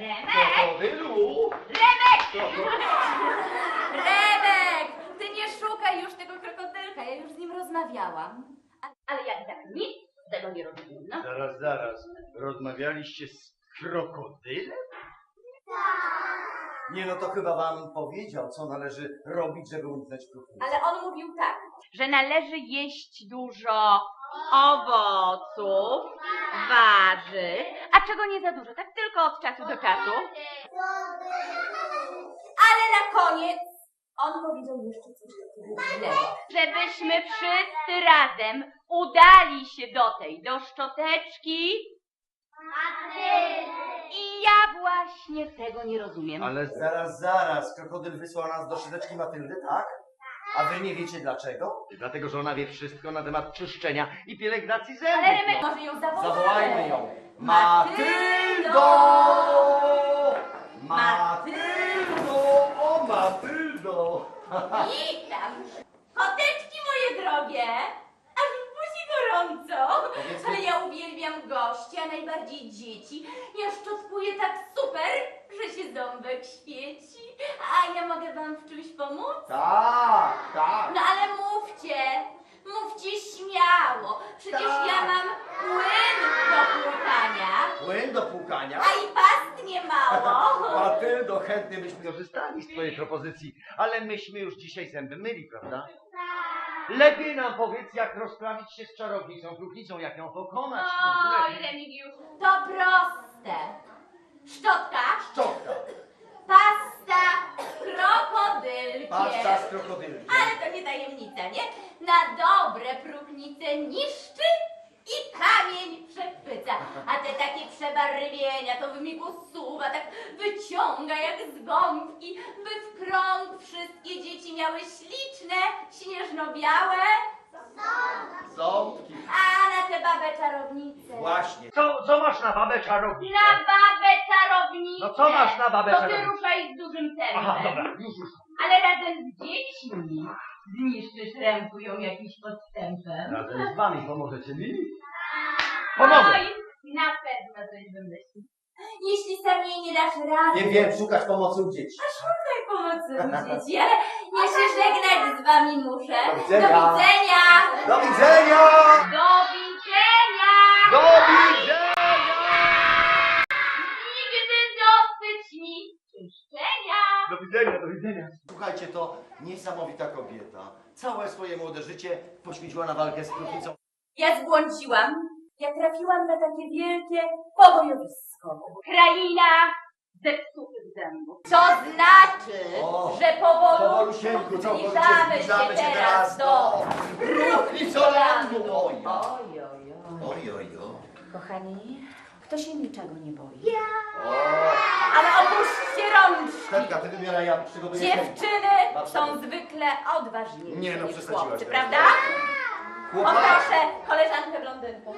Remek! Krokodylu! Remek! Remek! Ty nie szukaj już tego krokodylka, ja już z nim rozmawiałam. Ale ja i tak nic z tego nie rozumiem, no. Zaraz, zaraz. Rozmawialiście z krokodylem? Nie no to chyba wam powiedział, co należy robić, żeby uniknąć próchnicy. Ale on mówił tak, że należy jeść dużo owoców, warzyw, a czego nie za dużo, tak tylko od czasu do czasu. Ale na koniec on powiedział jeszcze coś takiego. Żebyśmy wszyscy razem udali się do tej, do szczoteczki. I ja właśnie tego nie rozumiem. Ale za... Zaraz, zaraz, krokodyl wysłał nas do szydeczki Matyldy, tak? A wy nie wiecie dlaczego? Dlatego, że ona wie wszystko na temat czyszczenia i pielęgnacji Ale zębów. Remek, no. może ją zawołamy. Zawołajmy ją. Matyldo! Matyldo! O, Matyldo! Witam! Koteczki moje drogie! Aż w buzi gorąco! Ale mi- ja uwielbiam gości, a najbardziej dzieci. Ja szczotkuję tak super, że się ząbek świeci. A ja mogę wam w czymś pomóc? Tak. No ale mówcie! Mówcie śmiało! Przecież Tak. ja mam płyn do płukania, Płyn do płukania. a i past nie mało. Matyldo, chętnie byśmy Korzystali z twojej propozycji, ale myśmy już dzisiaj zęby myli, prawda? Lepiej nam powiedz, jak rozprawić się z czarownicą, próchnicą, jak ją pokonać. Oj, Remigiusz, to proste. Szczotka, Szczotka. pasta, krokodylkiem. Pasta z krokodylem. Ale to nie tajemnica, nie? Na dobre próchnice niszczy i kamień przechwyca. A te takie przebarwienia to w migu suwa, tak wyciąga jak z gąbki, by w krąg wszystkie dzieci miały śliczne, śnieżno-białe, Ząbki. a na te babę czarownice. Właśnie. Co, co masz na babę czarownicę? Na babę czarownicę! No co masz na babę To ty czarownicę? ruszaj z dużym sercem. Aha, dobra, już, już. Ale razem z dziećmi zniszczysz ręku ją jakimś podstępem. Razem z wami pomożecie mi? Pomogę. Oj, na pewno coś wymyśli. Jeśli sam jej nie dasz rady, Nie wiem, szukać pomocy u dzieci. szukaj pomocy u dzieci, ale ja się żegnać z wami muszę. Do widzenia. Do widzenia! Do widzenia! Do widzenia! Do widzenia! Nigdy dosyć mi czyszczenia! Do widzenia, do widzenia. Słuchajcie, to niesamowita kobieta. Całe swoje młode życie poświęciła na walkę z próchnicą. Ja zbłądziłam. Ja trafiłam na takie wielkie pobojowisko. Kraina zepsutych zębów. To znaczy, O, że powolutku Powolusieńku, co zbliżamy się teraz do Próchnicolandu! Oj, Oj, oj, oj. oj, oj, oj. Kochani, kto się niczego nie boi? O, Ale opuśćcie rączki! Stetka, ty wybieraj, ja przygotuję. Dziewczyny są zwykle odważniejsze Nie, no, niż przesadziłaś chłopcy, teraz. prawda? Poproszę koleżankę blondynkę. chodź.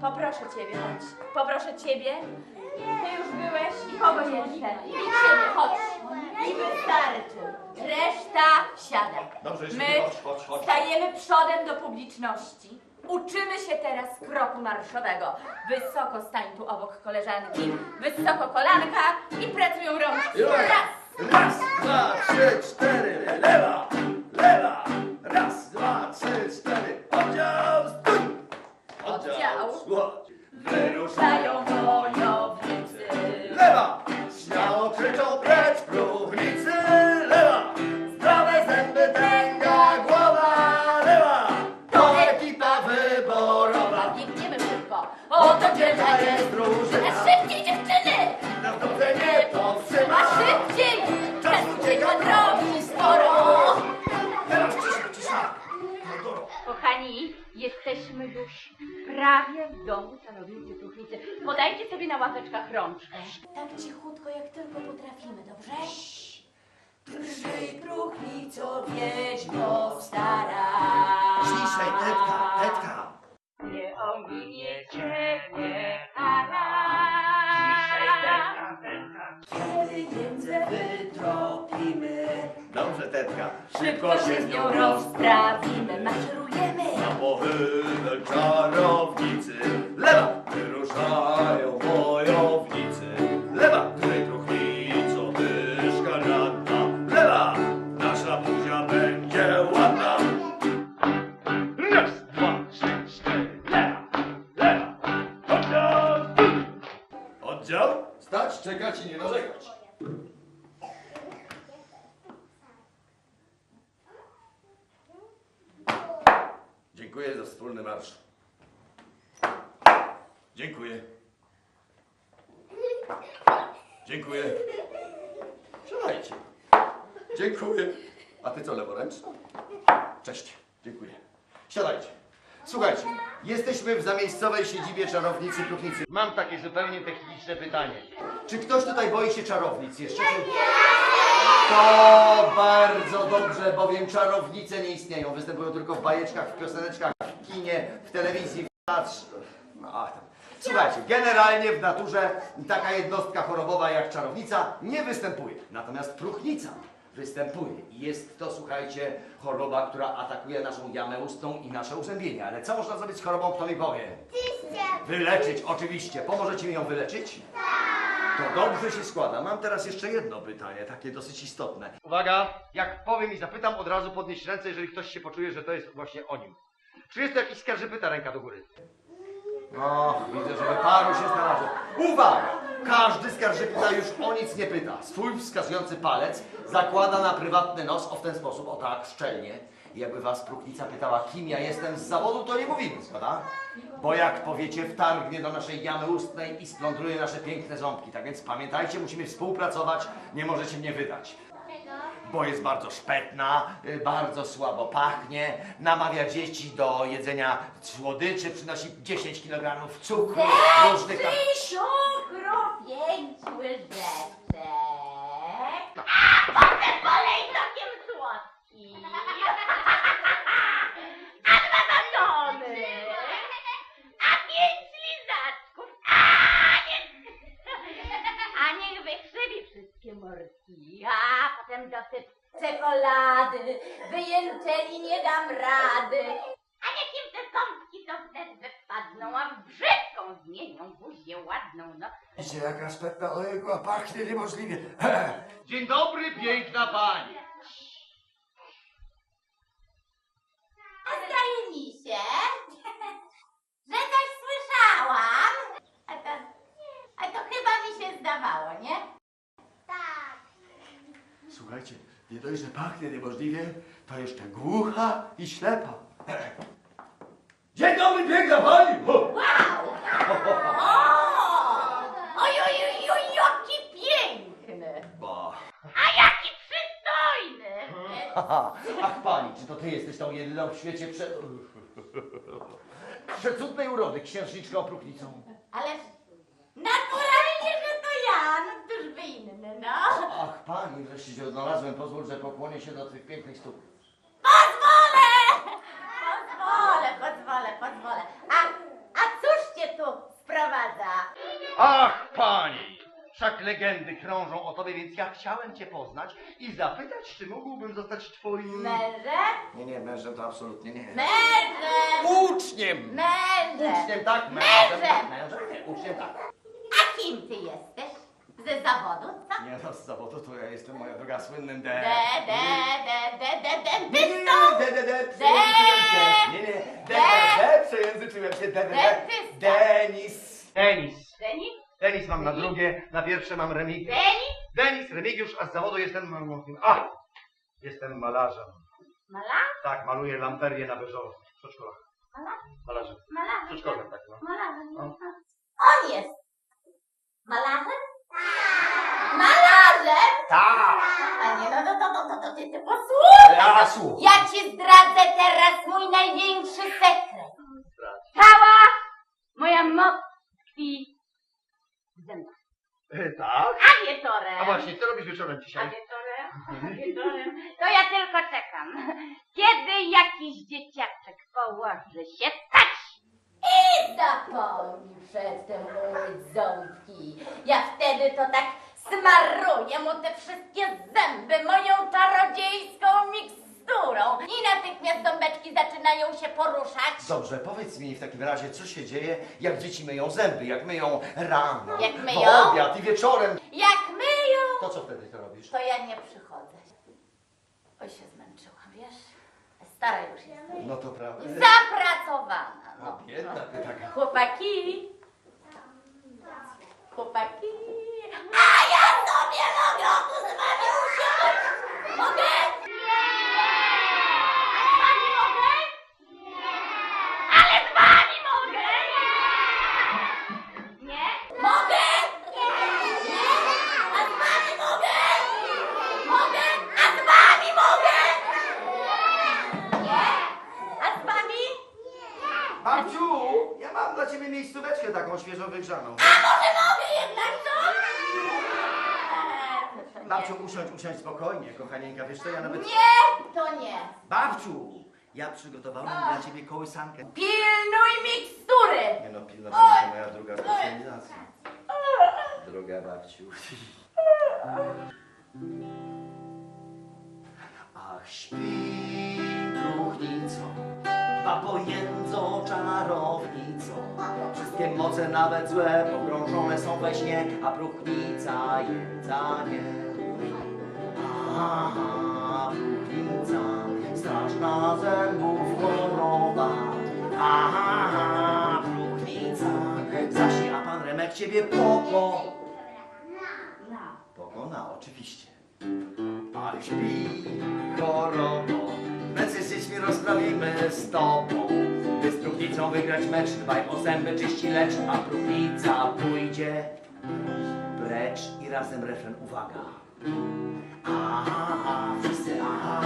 Poproszę ciebie, chodź. Poproszę ciebie. Ty już byłeś i kogoś jeszcze. I ciebie, chodź. I wystarczy. Reszta siada. Dobrze, My nie, chodź, chodź, chodź. stajemy przodem do publiczności. Uczymy się teraz kroku marszowego. Wysoko stań tu obok koleżanki, wysoko kolanka i ławeczkach rączkę. Tak cichutko, jak tylko potrafimy, dobrze? Drżyj próchnico, wiedźmo stara. Ciszej, tetka, tetka! Nie ominie ciebie kara. Kiedy jędzę wytropimy, Dobrze, tetka! szybko się z nią rozprawimy. Maszerujemy! Na pochylę czarownicy wspólny marsz. Dziękuję. Dziękuję. Siadajcie. Dziękuję. A ty co, leworęczna? Cześć. Dziękuję. Siadajcie. Słuchajcie, jesteśmy w zamiejscowej siedzibie czarownicy Kruchnicy. Mam takie zupełnie techniczne pytanie. Czy ktoś tutaj boi się czarownic jeszcze? To bardzo dobrze, bowiem czarownice nie istnieją. Występują tylko w bajeczkach, w pioseneczkach, w kinie, w telewizji, w teatrze. No. Słuchajcie, generalnie w naturze taka jednostka chorobowa jak czarownica nie występuje. Natomiast próchnica występuje. I jest to, słuchajcie, choroba, która atakuje naszą jamę ustną i nasze uzębienie. Ale co można zrobić z chorobą, kto mi powie? Wyleczyć, oczywiście. Pomożecie mi ją wyleczyć? To dobrze się składa. Mam teraz jeszcze jedno pytanie, takie dosyć istotne. Uwaga, jak powiem i zapytam, od razu podnieść ręce, jeżeli ktoś się poczuje, że to jest właśnie o nim. Czy jest to jakiś skarżypyta ręka do góry? No, widzę, że paru się znalazło. Uwaga! Każdy skarżypyta już o nic nie pyta. Swój wskazujący palec zakłada na prywatny nos o w ten sposób, o tak, szczelnie. I jakby was próchnica pytała, kim ja jestem z zawodu, to nie mówimy, zgoda? Bo jak powiecie, wtargnie do naszej jamy ustnej i splądruje nasze piękne ząbki. Tak więc pamiętajcie, musimy współpracować, nie możecie mnie wydać. Bo jest bardzo szpetna, y, bardzo słabo pachnie, namawia dzieci do jedzenia słodyczy, przynosi 10 kg cukru, różnych tam... Pięć łyżeczek. A potem kolejnokiem słodki. A dwa batony. A pięć lizaczków. A niech, a niech wykrzywi wszystkie morki. A potem dosyp czekolady. Wyjęczeli nie dam rady. A niech im te ząbki to wtedy wypadną, a w brzydką zmienią buzię ładną, no. Widzicie, jaka szpetna, ojego, a pachnie niemożliwie. Dzień dobry, piękna pani. A zdaje mi się, że coś słyszałam. A to, a to chyba mi się zdawało, nie? Tak. Słuchajcie, nie dość, że pachnie niemożliwie, to jeszcze głucha i ślepa. Dzień dobry, piękna pani! O! Wow! O! Oj, oj, oj, oj, jaki piękny! Ba. A jaki przystojny! Haha, ach pani, czy to ty jesteś tą jedyną w świecie prze... przecudnej urody, księżniczką próchnicą? Ależ naturalnie, że to ja, no któż by inny, no. Ach pani, wreszcie się odnalazłem, pozwól, że pokłonię się do twych pięknych stóp. Pozwolę! Pozwolę, pozwolę, pozwolę. A, a cóż cię tu sprowadza? Ach, pani! Wszak legendy krążą o tobie, więc ja chciałem cię poznać i zapytać, czy mógłbym zostać twoim... Mężem? Nie, nie, mężem to absolutnie nie. Mężem! Uczniem! Mężem! Uczniem, tak, Mężem! mężem. Mężem, nie, uczniem, tak. A kim ty jesteś? Ze zawodu, co? Nie no, z zawodu to ja jestem, moja droga, słynnym de... De, de, de, de, de, Nie, nie, dentystą! de, de, de, przejęzyczyłem się. Nie, nie, de, de, de, przejęzyczyłem się, de, de, de. Dentysta. Denis. Denis. Denis? Denis mam na drugie, na pierwsze mam Remigiusz. Denis? Denis, Remigiusz, a z zawodu jestem... A! Jestem malarzem. Malarz? Tak, maluję lamperię na beżowo. W przedszkolach. Malarz? Malarzem. W Malarz? przedszkolach, tak, no. Malarzem. No. On jest malarzem? Malarzem? Tak. A nie, no, no, no, no, no to ty, ty posłuchaj! Ja słucham. Ja ci zdradzę teraz mój największy sekret. Zdradź. Cała moja moc tkwi w zębach. E, Tak? A wieczorem? A właśnie, co robisz wieczorem A dzisiaj? wieczorem? A wieczorem? To ja tylko czekam. Kiedy jakiś dzieciaczek położy się spać i zapomni przedtem umyć ząbki. Ja wtedy to tak smaruję mu te wszystkie zęby moją zaczynają się poruszać. Dobrze, powiedz mi w takim razie, co się dzieje, jak dzieci myją zęby, jak myją rano, Jak myją? po obiad i wieczorem. Jak myją, To co wtedy to robisz? to ja nie przychodzę. Oj, się zmęczyłam, wiesz? Stara już jestem. No to prawda. Zapracowana, no. biedna ty taka. Chłopaki! Chłopaki! A ja sobie mogę tu z wami usiąść! Mogę? taką świeżo wygrzaną. A może mogę jednak, co? Babciu, usiądź, usiądź spokojnie, kochanieńka, wiesz co, ja nawet... Nie, to nie. Babciu, ja przygotowałam O. dla ciebie kołysankę. Pilnuj mikstury! Nie no, pilna to moja druga specjalizacja. Droga babciu. Ach, śpi, druchnico, babojenna czarownicą. Wszystkie moce, nawet złe, pogrążone są we śnie, a próchnica jędza nie. Aha, próchnica, straszna zębów choroba. Aha, próchnica, zasi, a pan Remek ciebie poko. Pokona, oczywiście. Ach, śpi, chorobo, Męcy z dziećmi rozprawimy z tobą. Z próchnicą wygrać mecz, dbaj o zęby, czyści lecz, a próchnica pójdzie. Precz i razem refren, uwaga. Aha, wszyscy aha,